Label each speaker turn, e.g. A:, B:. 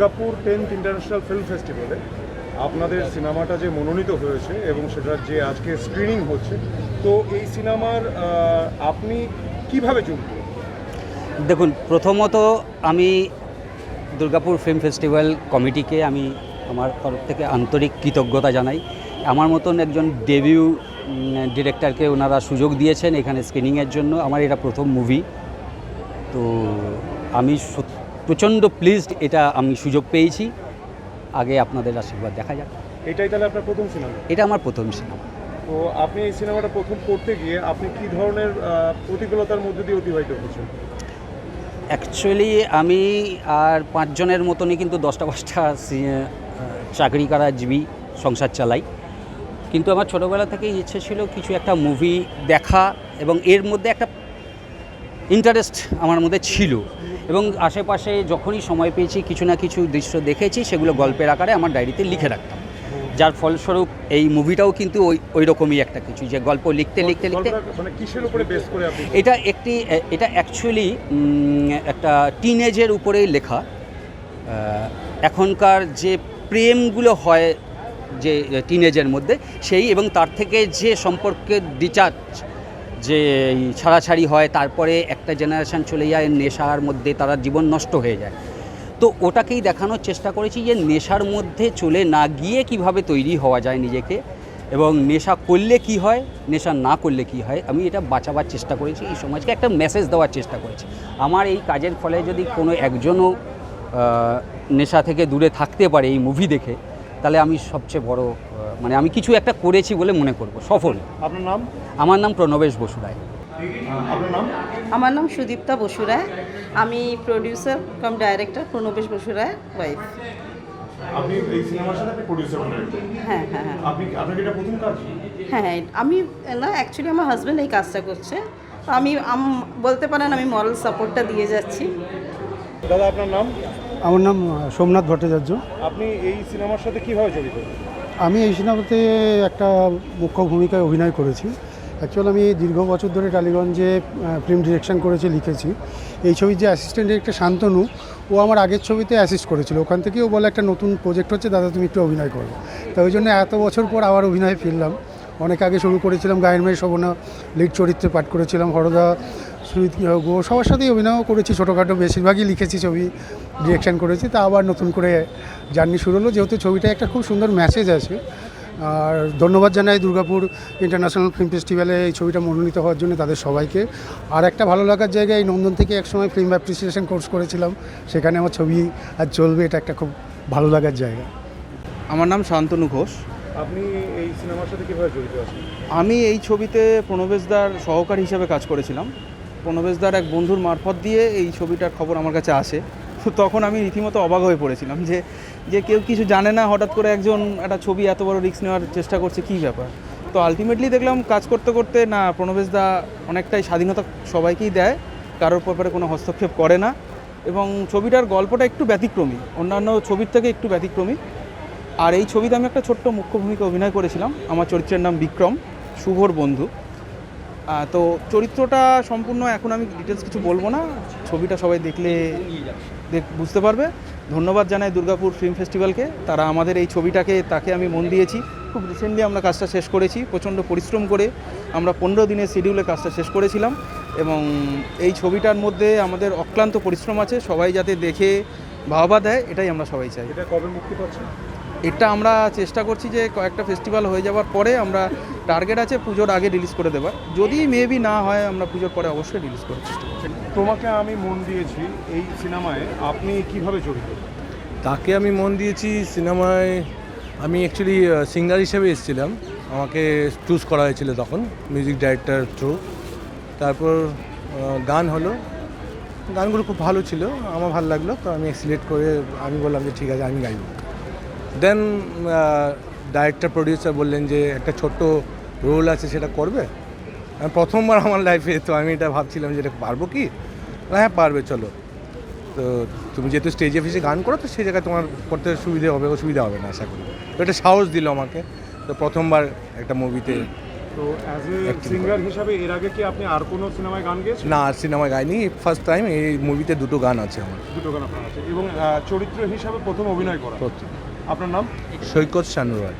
A: Durgapur tenth international film ফেস্টিভ্যালে আপনাদের সিনেমাটা যে মনোনীত হয়েছে এবং সেটার যে আজকে স্ক্রিনিং হচ্ছে, তো এই সিনেমার আপনি কীভাবে যুক্ত?
B: দেখুন, প্রথমত আমি দুর্গাপুর ফিল্ম ফেস্টিভ্যাল কমিটিকে আমি আমার তরফ থেকে আন্তরিক কৃতজ্ঞতা জানাই। আমার মতন একজন ডেবিউ ডিরেক্টরকে ওনারা সুযোগ দিয়েছেন এখানে স্ক্রিনিংয়ের জন্য। আমার এটা প্রথম মুভি তো আমি সত- প্রচণ্ড প্লিজড এটা আমি সুযোগ পেয়েছি। আগে আপনাদের আশীর্বাদ দেখা যাক।
A: এটাই তাহলে আপনার প্রথম সিনেমা
B: এটা আমার প্রথম সিনেমা
A: তো আপনি এই সিনেমাটা প্রথম করতে গিয়ে আপনি কি ধরনের প্রতিকূলতার মধ্যে দিয়ে অতিবাহিত করছেন
B: অ্যাকচুয়ালি আমি আর পাঁচজনের মতনই কিন্তু দশটা পাঁচটা চাকরি করা জীবী সংসার চালাই। কিন্তু আমার ছোটোবেলা থেকেই ইচ্ছে ছিল কিছু একটা মুভি দেখা এবং এর মধ্যে একটা ইন্টারেস্ট আমার মধ্যে ছিল। এবং আশেপাশে যখনই সময় পেয়েছি কিছু না কিছু দৃশ্য দেখেছি সেগুলো গল্পের আকারে আমার ডায়েরিতে লিখে রাখতাম। যার ফলস্বরূপ এই মুভিটাও কিন্তু ওই ওই রকমই একটা কিছু যে গল্প লিখতে লিখতে লিখতে
A: মানে কিসের উপরে বেস করে
B: এটা একটি এটা অ্যাকচুয়ালি একটা টিনেজের উপরেই লেখা। এখনকার যে প্রেমগুলো হয় যে টিনেজের মধ্যে সেই এবং তার থেকে যে সম্পর্কের ডিচার্জ যে ছাড়াছাড়ি হয়, তারপরে একটা জেনারেশান চলে যায়, নেশার মধ্যে তারা জীবন নষ্ট হয়ে যায়। তো ওটাকেই দেখানোর চেষ্টা করেছি যে নেশার মধ্যে চলে না গিয়ে কীভাবে তৈরি হওয়া যায় নিজেকে এবং নেশা করলে কি হয়, নেশা না করলে কি হয়, আমি এটা বাঁচাবার চেষ্টা করেছি, এই সমাজকে একটা মেসেজ দেওয়ার চেষ্টা করেছি। আমার এই কাজের ফলে যদি কোনো একজনও নেশা থেকে দূরে থাকতে পারে এই মুভি দেখে তাহলে আমি সবচেয়ে বড় মানে আমি কিছু একটা করেছি বলে মনে করব সফল।
A: আপনার নাম?
B: আমার নাম প্রণবেশ
A: আপনার নাম?
C: আমার নাম সুদীপ্তা বসুরায় আমি producer cum director Pranabesh Basuroy wife
A: আপনি এই সিনেমার সাথে আপনি প্রডিউসার
C: হ্যাঁ হ্যাঁ হ্যাঁ।
A: আপনি আপনার এটা প্রথম কাজ?
C: হ্যাঁ হ্যাঁ আমি না অ্যাকচুয়ালি আমার হাজব্যান্ড এই কাজটা করছে। তো আমি বলতে পারেন আমি মরাল সাপোর্টটা দিয়ে যাচ্ছি।
A: দাদা আপনার নাম?
D: আমার নাম সোমনাথ ভট্টাচার্য।
A: আপনি এই সিনেমার সাথে কীভাবে জড়িত?
D: আমি এই সিনেমাতে একটা মুখ্য ভূমিকায় অভিনয় করেছি। অ্যাকচুয়ালি আমি দীর্ঘ বছর ধরে টালিগঞ্জে ফিল্ম ডিরেকশন করেছি লিখেছি। এই ছবির যে অ্যাসিস্ট্যান্ট ডিরেক্টর শান্তনু ও আমার আগের ছবিতে অ্যাসিস্ট করেছিল। ওখান থেকেও বলে একটা নতুন প্রজেক্ট হচ্ছে দাদা তুমি একটু অভিনয় করো। তো ওই জন্য এত বছর পর আবার অভিনয়ে ফিরলাম। অনেক আগে শুরু করেছিলাম গায়ের মেয়ে শোভনা লিড চরিত্রে পাঠ করেছিলাম হরদা সুইত গো সবার সাথেই অভিনয়ও করেছি ছোটোখাটো বেশিরভাগই লিখেছি ছবি ডিরেকশন করেছি তা আবার নতুন করে জার্নি শুরু হলো। যেহেতু ছবিটা একটা খুব সুন্দর মেসেজ আছে আর ধন্যবাদ জানাই দুর্গাপুর ইন্টারন্যাশনাল ফিল্ম ফেস্টিভ্যালে এই ছবিটা মনোনীত হওয়ার জন্য তাদের সবাইকে। আর একটা ভালো লাগার জায়গায় এই নন্দন থেকে একসময় ফিল্ম অ্যাপ্রিসিয়েশন কোর্স করেছিলাম সেখানে আমার ছবি আর চলবে এটা একটা খুব ভালো লাগার জায়গা।
E: আমার নাম শান্তনু ঘোষ।
A: আপনি এই সিনেমার সাথে কীভাবে জড়িত আছেন?
E: আমি এই ছবিতে প্রণবেশদার সহকারী হিসেবে কাজ করেছিলাম। প্রণবেশদার এক বন্ধুর মারফত দিয়ে এই ছবিটার খবর আমার কাছে আসে। তো তখন আমি রীতিমতো অবাক হয়ে পড়েছিলাম যে যে কেউ কিছু জানে না, হঠাৎ করে একজন একটা ছবি এত বড় রিস্ক নেওয়ার চেষ্টা করছে, কী ব্যাপার? তো আলটিমেটলি দেখলাম কাজ করতে করতে, না, প্রণবেশদা অনেকটাই স্বাধীনতা সবাইকেই দেয়, কারোর ব্যাপারে কোনো হস্তক্ষেপ করে না এবং ছবিটার গল্পটা একটু ব্যতিক্রমী, অন্যান্য ছবির থেকে একটু ব্যতিক্রমী। আর এই ছবিতে আমি একটা ছোট্ট মুখ্য ভূমিকা অভিনয় করেছিলাম, আমার চরিত্রের নাম বিক্রম, শুভর বন্ধু। তো চরিত্রটা সম্পূর্ণ এখন আমি ডিটেলস কিছু বলব না। ছবিটা সবাই দেখলে দেখ বুঝতে পারবে। ধন্যবাদ জানাই দুর্গাপুর ফিল্ম ফেস্টিভ্যালকে তারা আমাদের এই ছবিটাকে তাকে আমি মন দিয়েছি। খুব রিসেন্টলি আমরা কাজটা শেষ করেছি প্রচণ্ড পরিশ্রম করে আমরা পনেরো দিনের শিডিউলে কাজটা শেষ করেছিলাম। এবং এই ছবিটার মধ্যে আমাদের অক্লান্ত পরিশ্রম আছে সবাই যাতে দেখে ভাবা দেয় এটাই আমরা সবাই চাই।
A: এটা কবে মুক্তি পাচ্ছে?
E: এটা আমরা চেষ্টা করছি যে কয়েকটা ফেস্টিভ্যাল হয়ে যাওয়ার পরে আমরা টার্গেট আছে পুজোর আগে রিলিজ করে দেওয়ার যদি মেবি না হয় আমরা পুজোর পরে অবশ্যই রিলিজ করার চেষ্টা করছি
A: তোমাকে আমি মন দিয়েছি এই সিনেমায় আপনি কীভাবে জড়িত?
F: তাকে আমি মন দিয়েছি সিনেমায় আমি অ্যাকচুয়ালি সিঙ্গার হিসেবে এসেছিলাম। আমাকে চুজ করা হয়েছিল তখন মিউজিক ডাইরেক্টর থ্রু তারপর গান হলো। গানগুলো খুব ভালো ছিল আমার ভালো লাগল। তো আমি সিলেক্ট করে আমি বললাম যে ঠিক আছে আমি গাইব। দেন ডাইরেক্টর প্রডিউসার বললেন যে একটা ছোট্ট রোল আছে সেটা করবে? আমি প্রথমবার আমার লাইফে তো আমি এটা ভাবছিলাম যে এটা পারব কি? হ্যাঁ পারবে চলো। তো তুমি যেহেতু স্টেজে ফেসে গান করো তো সেই জায়গায় তোমার করতে সুবিধে হবে অসুবিধা হবে না আশা করি। তো এটা সাহস দিল আমাকে। তো প্রথমবার একটা মুভিতে
A: তো অ্যাজ এ সিঙ্গার হিসাবে এর আগে কি আপনি আর কোনো সিনেমায় গান গেয়েছেন?
F: না আর সিনেমা গাইনি। ফার্স্ট টাইম এই মুভিতে দুটো গান আছে আমার।
A: দুটো গান আপনার আছে এবং চরিত্র হিসাবে প্রথম অভিনয় করা।
F: প্রথম।
A: আপনার নাম?
F: সৈকত শানু রয়